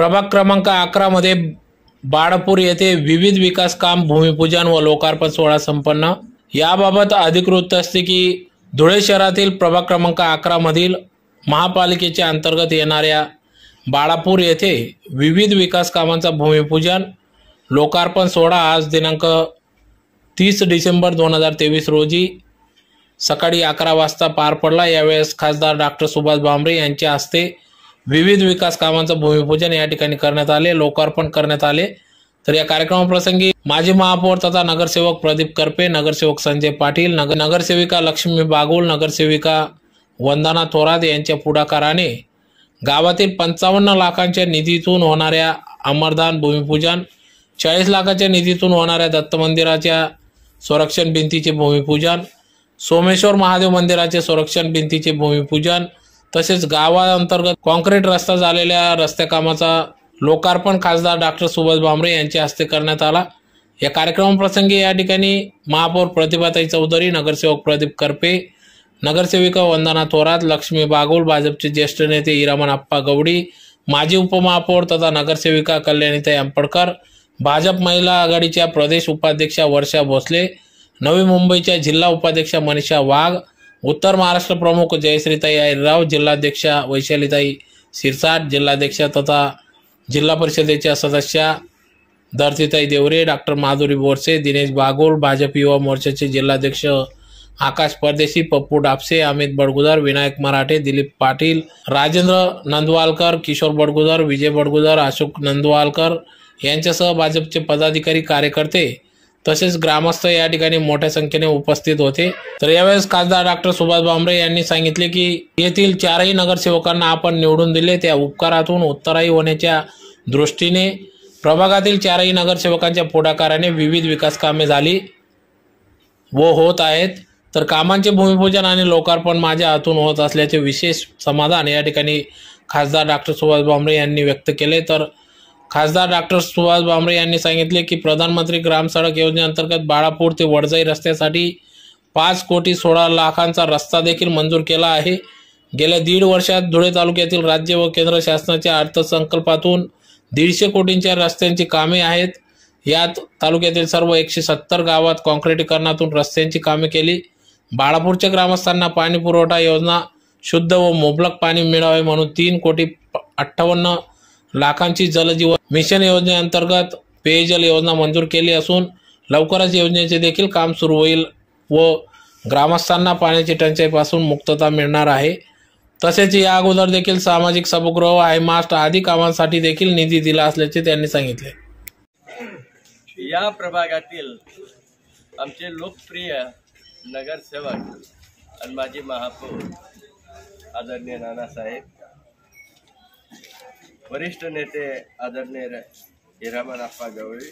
प्रभाग क्रमांक अकरा मध्ये बाळपूर येथे विविध विकास काम भूमिपूजन व लोकार्पण सोहळा संपन्न. याबाबत अधिकृत असते की धुळे शहरातील प्रभाग क्रमांक अकरा मधील महापालिकेच्या अंतर्गत येणाऱ्या बाळापूर येथे विविध विकास कामांचा भूमिपूजन लोकार्पण सोहळा आज दिनांक तीस डिसेंबर दोन हजार तेवीस रोजी सकाळी अकरा वाजता पार पडला. यावेळेस खासदार डॉक्टर सुभाष भामरे यांच्या हस्ते विविध विकास कामांचं भूमिपूजन या ठिकाणी करण्यात आले लोकार्पण करण्यात आले. तर या कार्यक्रमाप्रसंगी माजी महापौर तथा नगरसेवक प्रदीप करपे नगरसेवक संजय पाटील नगर नगरसेविका लक्ष्मी बागुल नगरसेविका वंदना थोरात यांच्या पुढाकाराने गावातील पंचावन्न लाखांच्या निधीतून होणाऱ्या अमरदान भूमिपूजन चाळीस लाखाच्या निधीतून होणाऱ्या दत्त मंदिराच्या संरक्षण भिंतीचे भूमिपूजन सोमेश्वर महादेव मंदिराचे संरक्षण भिंतीचे भूमिपूजन तसेच गावाअंतर्गत कॉन्क्रीट रस्ता झालेल्या रस्त्या कामाचा लोकार्पण खासदार डॉक्टर सुभाष भामरे यांच्या हस्ते करण्यात आला. या कार्यक्रमाप्रसंगी या ठिकाणी महापौर प्रतिभाताई चौधरी नगरसेवक प्रदीप करपे नगरसेविका वंदना थोरात लक्ष्मी बागुल भाजपचे ज्येष्ठ नेते हिरामन आप्पा गवडी माजी उपमहापौर तथा नगरसेविका कल्याणीताई आंबडकर भाजप महिला आघाडीच्या प्रदेश उपाध्यक्षा वर्षा भोसले नवी मुंबईच्या जिल्हा उपाध्यक्षा मनीषा वाघ उत्तर महाराष्ट्र प्रमुख जयश्रीताई आयरराव जिल्हाध्यक्षा वैशालीताई सिरसाट जिल्हाध्यक्षा तथा जिल्हा परिषदेच्या सदस्या धरतीताई देवरे डॉक्टर माधुरी बोरसे दिनेश बागुल भाजप युवा मोर्चाचे जिल्हाध्यक्ष आकाश परदेशी पप्पू डापसे अमित बडगुदर विनायक मराठे दिलीप पाटील राजेंद्र नंदवालकर किशोर बडगुदर विजय बडगुदर अशोक नंदवालकर यांच्यासह भाजपचे पदाधिकारी कार्यकर्ते तसेच ग्रामस्थ या ठिकाणी मोठ्या संख्येने उपस्थित होते. तर यावेळेस खासदार डॉक्टर सुभाष भामरे यांनी सांगितले की येथील चारही नगरसेवकांना आपण निवडून दिले. त्या उपकारातून उत्तराई होण्याच्या दृष्टीने प्रभागातील चारही नगरसेवकांच्या पुढाकाराने विविध विकास कामे झाली व होत आहेत. तर कामांचे भूमिपूजन आणि लोकार्पण माझ्या हातून होत असल्याचे विशेष समाधान या ठिकाणी खासदार डॉक्टर सुभाष भामरे यांनी व्यक्त केले. तर खासदार डॉक्टर सुभाष भामरे यांनी सांगितले की प्रधानमंत्री ग्राम सडक योजनेअंतर्गत बाळापूर ते वडजाई रस्त्यासाठी पाच कोटी सोळा लाखांचा रस्ता देखील मंजूर केला आहे. गेल्या दीड वर्षात धुळे तालुक्यातील राज्य व केंद्र शासनाच्या अर्थसंकल्पातून दीडशे कोटींच्या रस्त्यांची कामे आहेत. यात तालुक्यातील सर्व एकशे सत्तर गावात काँक्रिटीकरणातून रस्त्यांची कामे केली. बाळापूरच्या ग्रामस्थांना पाणी पुरवठा योजना शुद्ध व मुबलक पाणी मिळावे म्हणून तीन कोटी अठ्ठावन्न लाखांची जलजीवन मिशन योजनेअंतर्गत पेयजल योजना मंजूर केली असून लवकरच योजनेचे देखील काम सुरू होईल व ग्रामस्थांना पाण्याची टंचाईपासून मुक्तता मिळणार आहे. तसेच या अगोदर देखील सामाजिक सभागृह आयमास्ट आदी कामांसाठी देखील निधी दिला असल्याचे त्यांनी सांगितले. या प्रभागातील आमचे लोकप्रिय नगरसेवक आणि माजी महापौर आदरणीय नानासाहेब वरिष्ठ नेते आदरणीय हिरामन आप्पा गवळी.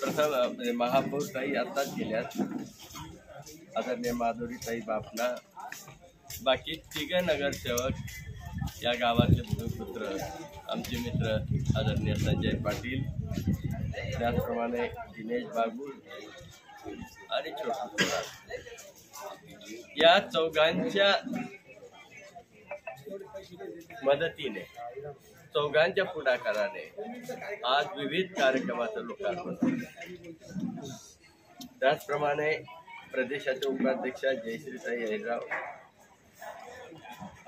प्रथम म्हणजे महापौर ताई आत्ताच गेल्यात. आदरणीय माधुरी ताई बापना. बाकी तिघ नगरसेवक या गावाचे भूमिपुत्र आमचे मित्र आदरणीय संजय पाटील त्याचप्रमाणे दिनेश बाबू आणि छोटू. या चौघांच्या मदतीने चौघांच्या पुढाकाराने आज विविध कार्यक्रमाचं लोकार्पण त्याचप्रमाणे प्रदेशाचे उपाध्यक्ष जयश्रीताई अहिरराव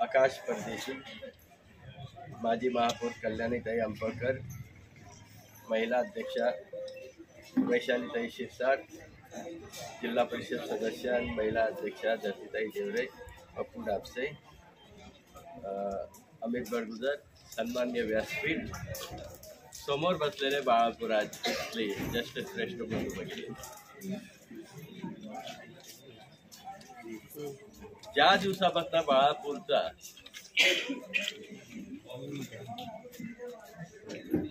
आकाश परदेशी माजी महापौर कल्याणीताई अंपळकर महिला अध्यक्षा वैशालीताई शिरसाट जिल्हा परिषद सदस्य आणि महिला अध्यक्षा धरतीताई देवरे पप्पू डापसे अमित बडगुजर सन्मान्य व्यासपीठ समोर बसलेले बाळापुराज इथले ज्येष्ठ श्रेष्ठ बंधू ज्या दिवसापासून बाळापूरचा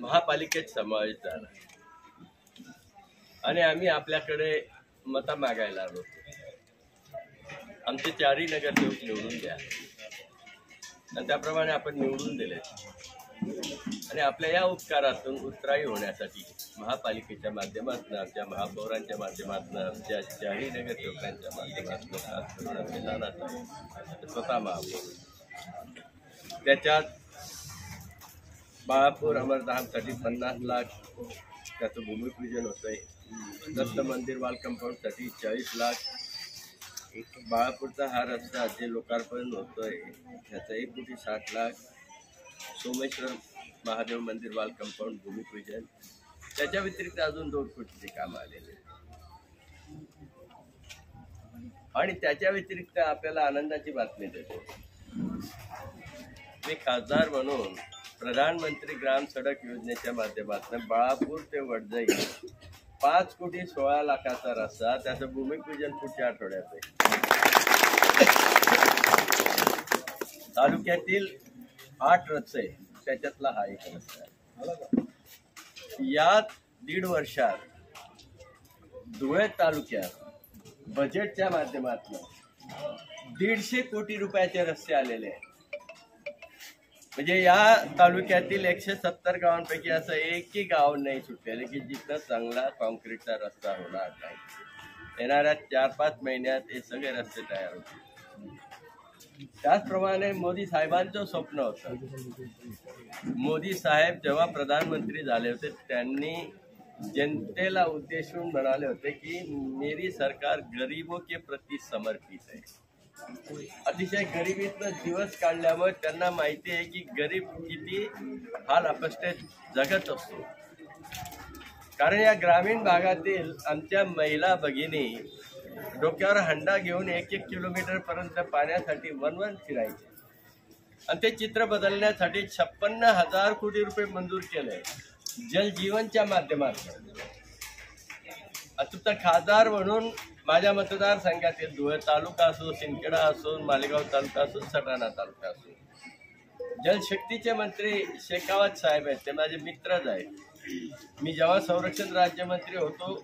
महापालिकेत समावेश झाला आणि आम्ही आपल्याकडे मतं मागायला आलो आमचे चारही नगरसेवक निवडून द्या. आणि त्याप्रमाणे आपण निवडून दिले. आणि आपल्या या उपकारातून उत्तराई होण्यासाठी महापालिकेच्या माध्यमातून आमच्या महापौरांच्या माध्यमातून आमच्या चारही नगरसेवकांच्या माध्यमातून खास आमचे नानासाहेब स्वतः महापौर. त्याच्यात बाळापूर अमरधामसाठी पन्नास लाख त्याचं भूमिपूजन होतंय. दत्त मंदिर वाल कंपाऊंडसाठी चाळीस लाख एक बाळापूरचा हा रस्ता जे लोकार्पण होतोय. त्याचं एक कोटी साठ लाख सोमेश्वर महादेव मंदिर वाल कंपाऊंड भूमिपूजन. त्याच्या व्यतिरिक्त अजून दोन कोटीचे काम आलेले आहेत. आणि त्याच्या व्यतिरिक्त आपल्याला आनंदाची बातमी देतो. मी खासदार म्हणून प्रधानमंत्री ग्राम सडक योजनेच्या माध्यमातून बाळापूर ते वडजई पाच कोटी सोळा लाखाचा रस्ता त्याचं भूमिपूजन पुढच्या आठवड्यात आहे तालुक्यातील आठ रस्ते त्याच्यातला हा एक रस्ता आहे. या दीड वर्षात धुळे तालुक्यात बजेटच्या माध्यमातून दीडशे कोटी रुपयाचे रस्ते आलेले आहेत. म्हणजे या तालुक्यातील एकशे सत्तर गावांपैकी असं एकही गाव नाही सुटलेलं की जिथं चांगला कॉन्क्रीटचा रस्ता होणार नाही. येणाऱ्या चार पाच महिन्यात हे सगळे रस्ते तयार होतील. त्याचप्रमाणे मोदी साहेबांचं स्वप्न होतं. मोदी साहेब जेव्हा प्रधानमंत्री झाले होते त्यांनी जनतेला उद्देशून म्हणाले होते की मेरी सरकार गरीबों के प्रति समर्पित आहे अतिशय गरिबीतनं दिवस काढल्यामुळे त्यांना माहिती आहे की गरीब किती हाल अपस्टेत जगत असतो. कारण या ग्रामीण भागातील आमच्या महिला भगिनी डोक्यावर हंडा घेऊन एक एक किलोमीटर पर्यंत पाण्यासाठी वनवन फिरायचे. आणि ते चित्र बदलण्यासाठी छप्पन्न हजार कोटी रुपये मंजूर केले. जल जीवनच्या माध्यमातून. अचूक खासदार म्हणून माझ्या मतदारसंघातील धुळे तालुका असो सिंदखेडा असो मालेगाव तालुका असो सटाणा तालुका असो. जलशक्तीचे मंत्री शेखावत साहेब आहेत. ते माझे मित्रच आहेत. मी जेव्हा संरक्षण राज्यमंत्री होतो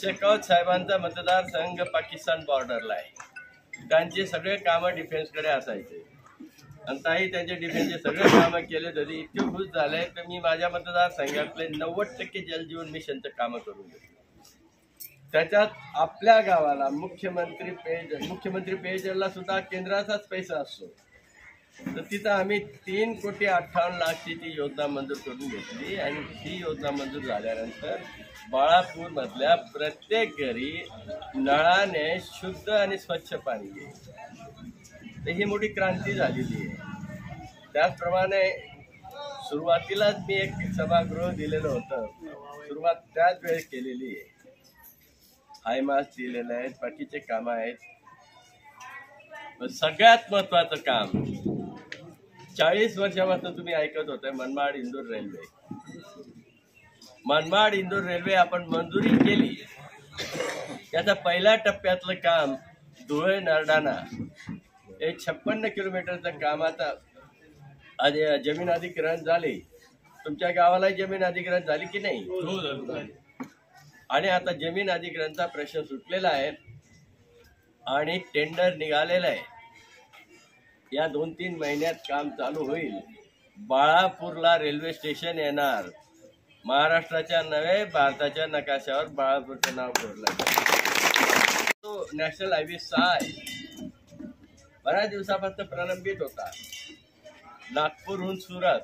शेखावत साहेबांचा मतदारसंघ पाकिस्तान बॉर्डरला आहे. त्यांचे सगळे कामं डिफेन्सकडे असायचे. आणि ताई त्यांचे डिफेन्सचे सगळे कामं केले तरी इतके खुश झाले तर मी माझ्या मतदारसंघातले नव्वद टक्के जलजीवन मिशनचं कामं करून घेतले. त्याच्यात आपल्या गावाला मुख्यमंत्री पेयजल मुख्यमंत्री पेयजलला सुद्धा केंद्राचाच पैसा असतो. तर तिथं आम्ही तीन कोटी अठ्ठावन्न लाखची ती योजना मंजूर करून घेतली आणि ती योजना मंजूर झाल्यानंतर बाळापूर मधल्या प्रत्येक घरी नळाने शुद्ध आणि स्वच्छ पाणी येईल तर ही मोठी क्रांती झालेली आहे. त्याचप्रमाणे सुरुवातीलाच मी एक सभागृह दिलेलं होतं. सुरुवात त्याच वेळेस केलेली आहे. हायमास दिलेलं आहे बाकीचे कामं आहेत. सगळ्यात महत्वाचं काम चाळीस वर्षापासून तुम्ही ऐकत होते मनमाड इंदूर रेल्वे. मनमाड इंदूर रेल्वे आपण मंजुरी केली. त्याचा पहिल्या टप्प्यातलं काम धुळे नरडाणा. हे छप्पन्न किलोमीटरचं काम आता आधी जमीन अधिग्रहण झाले. तुमच्या गावाला जमीन अधिग्रहण झाली की नाही? आणि आता जमीन अधिग्रहणचा प्रश्न सुटलेला आहे. आणि टेंडर निघालेलं आहे. या दोन तीन महिन्यात काम चालू होईल. बाळापूरला रेल्वे स्टेशन येणार. महाराष्ट्राच्या नव्हे भारताच्या नकाशावर बाळापूरचं नाव कोरलं तो नॅशनल हायवे सहा आहे. बऱ्याच दिवसापासून प्रलंबित होता. नागपूरहून सुरत.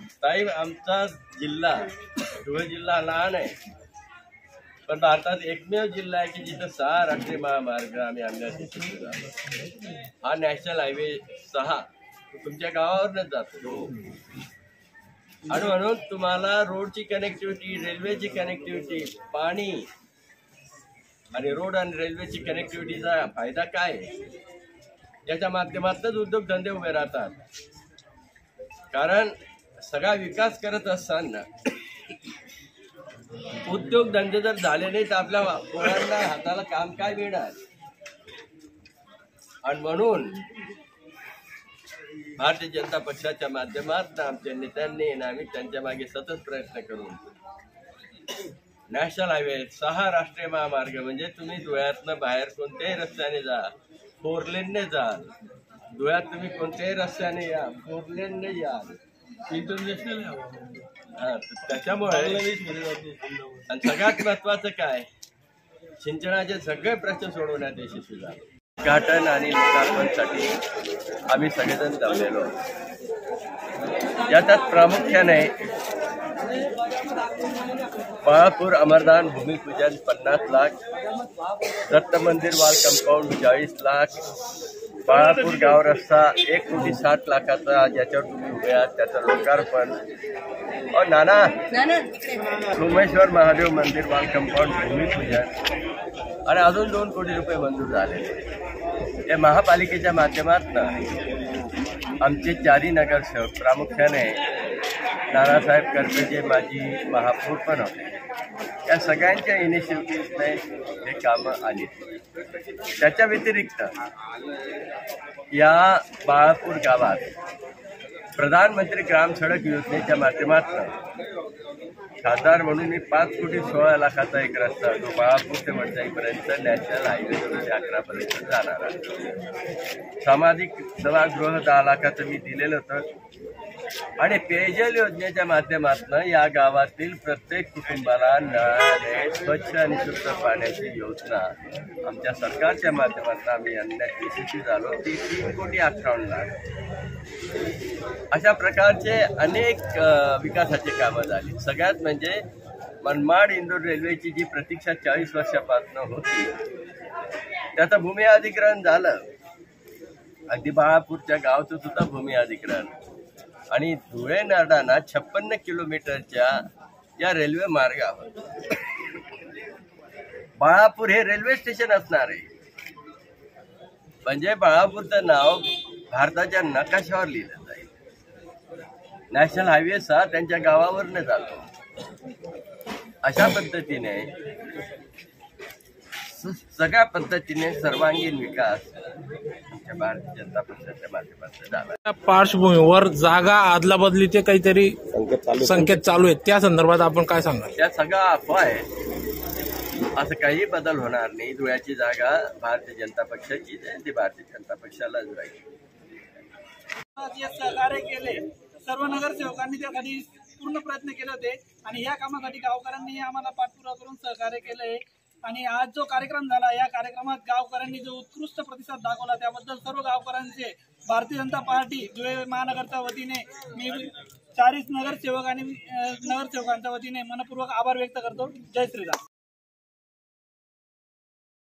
साहेब आमचा जिल्हा धुळे जिल्हा लहान आहे. पण भारतात एकमेव जिल्हा आहे की जिथं सहा राष्ट्रीय महामार्ग आम्ही आणण्यात यशस्वी झालो हा नॅशनल हायवे सहा. तुमच्या गावावरच जातो. आणि म्हणून तुम्हाला रोडची कनेक्टिव्हिटी रेल्वेची कनेक्टिव्हिटी पाणी आणि रोड आणि रेल्वेची कनेक्टिव्हिटीचा फायदा काय? याच्या माध्यमातूनच उद्योगधंदे उभे राहतात. कारण सगळा विकास करत असताना उद्योगधंदे जर झाले नाही तर आपल्या पोरांना हाताला काम काय मिळणार? आणि म्हणून भारतीय जनता पक्षाच्या माध्यमातून आमच्या नेत्यांनी आणि आम्ही त्यांच्या मागे सतत प्रयत्न करू नॅशनल हायवे सहा राष्ट्रीय महामार्ग म्हणजे तुम्ही धुळ्यातनं बाहेर कोणत्याही रस्त्याने जा फोरलेनने जा धुळ्यात तुम्ही कोणत्याही रस्त्याने या फोरलेनने या इंटरनॅशनल त्याच्यामुळे आणि सगळ्यात महत्वाचं काय सिंचनाचे सगळे प्रश्न सोडवण्यात यशस्वी झाले उद्घाटन आणि लोकार्पणसाठी आम्ही सगळेजण जमलेलो. याच्यात प्रामुख्याने बाळापूर अमरदान भूमिपूजन पन्नास लाख दत्त मंदिर वाल कंपाऊंड चाळीस लाख बाळापूर गाव रस्ता एक कोटी साठ लाखाचा ज्याच्यावर तुम्ही उभे आहात त्याचं लोकार्पण. अ नाना. सोमेश्वर महादेव मंदिर वाल कंपाऊंड भूमिपूजन. आणि अजून दोन कोटी रुपये मंजूर झाले. या महापालिकेच्या माध्यमातून आमचे चारी नगरसेवक प्रामुख्याने दादासाहेब करपेजे माजी महापौर पण होते. या सगळ्यांच्या इनिशिएटिव्हने हे कामं आली. त्याच्या व्यतिरिक्त या बाळापूर गावात प्रधानमंत्री ग्राम सडक योजनेच्या माध्यमातून खासदार म्हणून मी पाच कोटी सोळा लाखाचा एक रस्ता जो बाळापूर ते वडजाईपर्यंत नॅशनल हायवे अकरापर्यंत जाणार आहे. सामाजिक सभागृह दहा लाखाचं मी दिलेलं होतं. आणि पेयजल योजनेच्या माध्यमातून या गावातील प्रत्येक कुटुंबाला नळाने स्वच्छ आणि शुद्ध पाण्याची योजना. आमच्या सरकारच्या माध्यमातून आम्ही आणण्यात यशस्वी झालो ती तीन कोटी अठ्ठावन्न लाख. अशा प्रकारचे अनेक विकासाची कामं झाली. सगळ्यात म्हणजे मनमाड इंदोर रेल्वेची जी प्रतीक्षा चाळीस वर्षापासून होती त्याचं भूमी अधिग्रहण झालं. अगदी बाळापूरच्या गावचं सुद्धा भूमी अधिग्रहण. आणि धुळे नरडाणा छप्पन्न किलोमीटरच्या या रेल्वे मार्गावर. बाळापूर हे रेल्वे स्टेशन असणार आहे. म्हणजे बाळापूरचं नाव भारताच्या नकाशावर लिहिलं जाईल. नॅशनल हायवे सा त्यांच्या गावावरनं जातो अशा पद्धतीने सगळ्या पद्धतीने सर्वांगीण विकास आमच्या भारतीय जनता पक्षाच्या माध्यमातून झाला. त्या पार्श्वभूमीवर जागा आदला बदलीचे काहीतरी संकेत चालू आहेत. त्या संदर्भात आपण काय सांगाल त्या सगळा अफवा आहे. असं काही बदल होणार नाही. धुळ्याची जागा भारतीय जनता पक्षाची ती भारतीय जनता पक्षालाच राहील. सहकार्य केले. सर्व नगरसेवकांनी त्यासाठी पूर्ण प्रयत्न केले होते आणि या कामासाठी गावकऱ्यांनी आम्हाला पाठपुरावा करून सहकार्य केलंय. आणि आज जो कार्यक्रम झाला या कार्यक्रमात गावकऱ्यांनी जो उत्कृष्ट प्रतिसाद दाखवला त्याबद्दल सर्व गावकऱ्यांचे भारतीय जनता पार्टी धुळे महानगरच्या वतीने मी चाळीस नगरसेवक आणि नगरसेवकांच्या वतीने मनपूर्वक आभार व्यक्त करतो. जय श्रीराम.